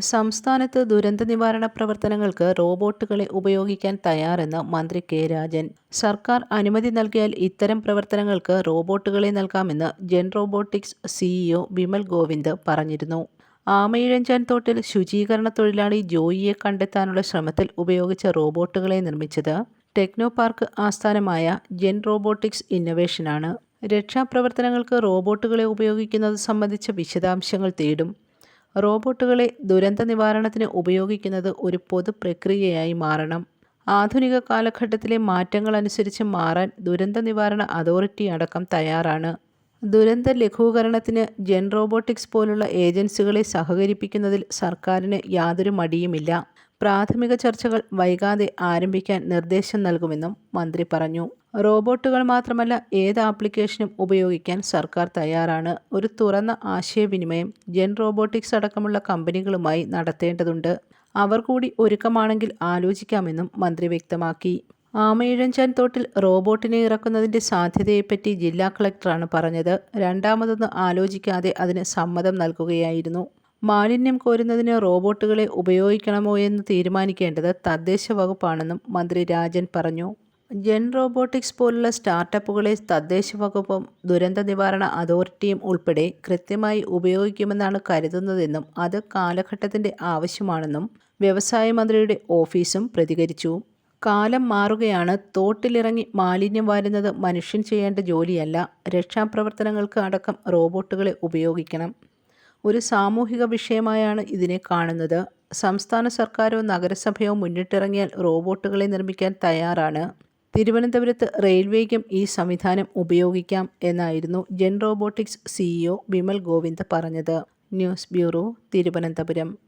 സംസ്ഥാനത്ത് ദുരന്ത നിവാരണ പ്രവർത്തനങ്ങൾക്ക് റോബോട്ടുകളെ ഉപയോഗിക്കാൻ തയ്യാറെന്ന് മന്ത്രി കെ രാജൻ. സർക്കാർ അനുമതി നൽകിയാൽ ഇത്തരം പ്രവർത്തനങ്ങൾക്ക് റോബോട്ടുകളെ നൽകാമെന്ന് gen robotics CEO Vimal Govind പറഞ്ഞിരുന്നു. ആമയിഴഞ്ചാൻ തോട്ടിൽ ശുചീകരണ തൊഴിലാളി ജോയിയെ കണ്ടെത്താനുള്ള ശ്രമത്തിൽ ഉപയോഗിച്ച റോബോട്ടുകളെ നിർമ്മിച്ചത് ടെക്നോ പാർക്ക് ആസ്ഥാനമായ ജെൻ റോബോട്ടിക്സ് ഇന്നൊവേഷനാണ്. രക്ഷാപ്രവർത്തനങ്ങൾക്ക് റോബോട്ടുകളെ ഉപയോഗിക്കുന്നത് സംബന്ധിച്ച വിശദാംശങ്ങൾ തേടും. റോബോട്ടുകളെ ദുരന്ത നിവാരണത്തിന് ഉപയോഗിക്കുന്നത് ഒരു പൊതു പ്രക്രിയയായി മാറണം. ആധുനിക കാലഘട്ടത്തിലെ മാറ്റങ്ങൾ അനുസരിച്ച് മാറാൻ ദുരന്ത നിവാരണ അതോറിറ്റി അടക്കം തയ്യാറാണ്. ദുരന്ത ലഘൂകരണത്തിന് ജെൻ റോബോട്ടിക്സ് പോലുള്ള ഏജൻസികളെ സഹകരിപ്പിക്കുന്നതിൽ സർക്കാരിന് യാതൊരു മടിയുമില്ല. പ്രാഥമിക ചർച്ചകൾ വൈകാതെ ആരംഭിക്കാൻ നിർദ്ദേശം നൽകുമെന്നും മന്ത്രി പറഞ്ഞു. റോബോട്ടുകൾ മാത്രമല്ല ഏത് ആപ്ലിക്കേഷനും ഉപയോഗിക്കാൻ സർക്കാർ തയ്യാറാണ്. ഒരു തുറന്ന ആശയവിനിമയം ജെൻ റോബോട്ടിക്സ് അടക്കമുള്ള കമ്പനികളുമായി നടത്തേണ്ടതുണ്ട്. അവർ കൂടി ഒരുക്കമാണെങ്കിൽ ആലോചിക്കാമെന്നും മന്ത്രി വ്യക്തമാക്കി. ആമയിഴഞ്ചാൻ തോട്ടിൽ റോബോട്ടിനെ ഇറക്കുന്നതിന്റെ സാധ്യതയെപ്പറ്റി ജില്ലാ കളക്ടറാണ് പറഞ്ഞത്. രണ്ടാമതൊന്ന് ആലോചിക്കാതെ അതിന് സമ്മതം നൽകുകയായിരുന്നു. മാലിന്യം കോരുന്നതിന് റോബോട്ടുകളെ ഉപയോഗിക്കണമോ എന്ന് തീരുമാനിക്കേണ്ടത് തദ്ദേശ വകുപ്പാണെന്നും മന്ത്രി രാജൻ പറഞ്ഞു. ജെൻ റോബോട്ടിക്സ് പോലുള്ള സ്റ്റാർട്ടപ്പുകളെ തദ്ദേശ വകുപ്പും ദുരന്ത നിവാരണ അതോറിറ്റിയും ഉൾപ്പെടെ കൃത്യമായി ഉപയോഗിക്കുമെന്നാണ് കരുതുന്നതെന്നും അത് കാലഘട്ടത്തിന്റെ ആവശ്യമാണെന്നും വ്യവസായ മന്ത്രിയുടെ ഓഫീസും പ്രതികരിച്ചു. കാലം മാറുകയാണ് തോട്ടിലിറങ്ങി മാലിന്യം വാരുന്നത് മനുഷ്യൻ ചെയ്യേണ്ട ജോലിയല്ല. രക്ഷാപ്രവർത്തനങ്ങൾക്ക് അടക്കം റോബോട്ടുകളെ ഉപയോഗിക്കണം. ഒരു സാമൂഹിക വിഷയമായാണ് ഇതിനെ കാണുന്നത്. സംസ്ഥാന സർക്കാരോ നഗരസഭയോ മുന്നിട്ടിറങ്ങിയാൽ റോബോട്ടുകളെ നിർമ്മിക്കാൻ തയ്യാറാണ്. തിരുവനന്തപുരത്ത് റെയിൽവേക്കും ഈ സംവിധാനം ഉപയോഗിക്കാം എന്നായിരുന്നു gen robotics CEO Vimal Govind പറഞ്ഞത്. News bureau Thiruvananthapuram.